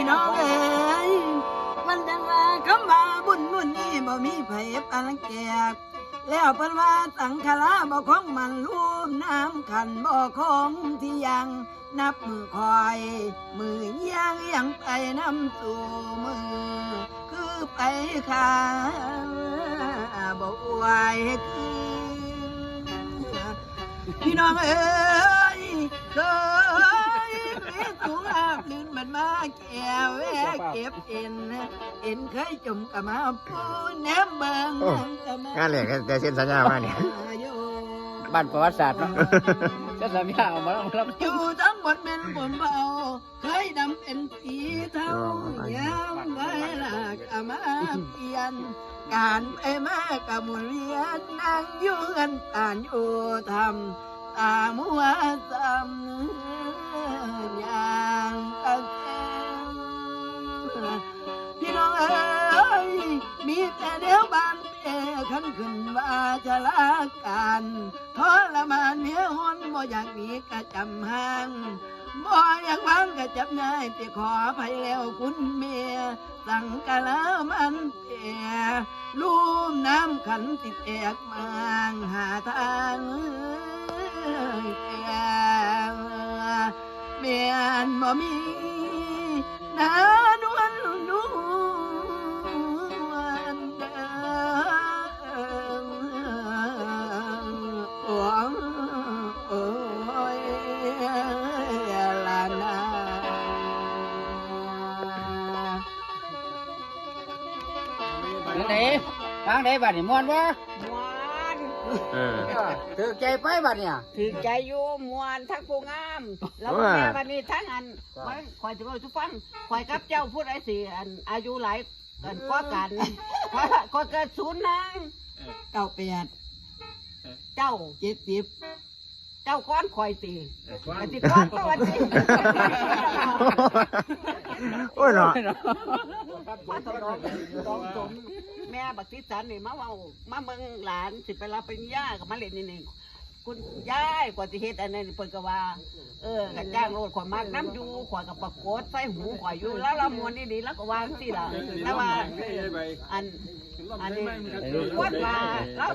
พี่น้องเอ้ยมันจังว่าคำว่าบุญบุญนี่บ่มีไผปานแกกแล้วเพิ่นว่าสังขลาบ่ของมันรูมน้ำขันบ่ของที่ยังนับมือคอย มือเยียงยังไปน้ำสู่มือ คือไปขาบ่อวยคือพี่น้องเอ้ยเคยมีสูงอาบลื่น มันมาแก้วแวะเก็บเอ็นเอ็นเคยจมกับมาปูแนมเบิงกับมางานเหล็กแต่เส้นสัญญามาเนี่ยอยู่บ้านประวัติศาสตร์เนาะเจะสามยาเอามาลองรับอยู่ทั้งหมดเป็นผมเบาเคยดำเป็นสีเทายามไว้ลากอามาเปลี่ยน การไปมากับหมุนเวียนนั่งอยู่กันตานอยู่ทำตามัวจำอย่า ขันขึ้นว่าจะลากันทรมานเนี้ยหนบ่อยากมีกระจำห่างบ่อยากฟังก็จับง่ายไปขอไปแล้วคุณเมียสั่งกะลามันเปียลูมน้ำขันติดแอกมางหาทางเปียเมียนบ่มีนานวลนว ทางไหนทางไหนบ้านนี่ม่วนวะมวนเออ ถือใจไปบ้านเนี่ย ถือใจอยู่มวนทั้งผู้งาม แล้วก็ว่าแม่วันนี้ทั้งอันไว้คอยจะบอกทุกฟังคอยกับเจ้าพูดไอ้สิอันอายุหลายกันกว่ากันคอยคอยเกิดศูนย์นางเก้าแปดเจ้าเจ็ดสิบเจ้าก้อนคอยตีไอ้สิก้อนก็วันนี้ โอ้ยเนาะแม่บักทิสันนี่มาเว่ามาเมืองหลานสิไปรับเป็นย่ากับมาเล่นนี่นี่คุณยายกว่าสิเฮ็ดอันนั้นเปิดกว่า เออกระจ้างโลดขวามากน้ำอยู่ขวากับปรากฏใส่หูขวาอยู่แล้วละมวนนี่ดีแล้วก็วางสิล่ะแล้วว่าอันอันนี้วัดว่าแล้ว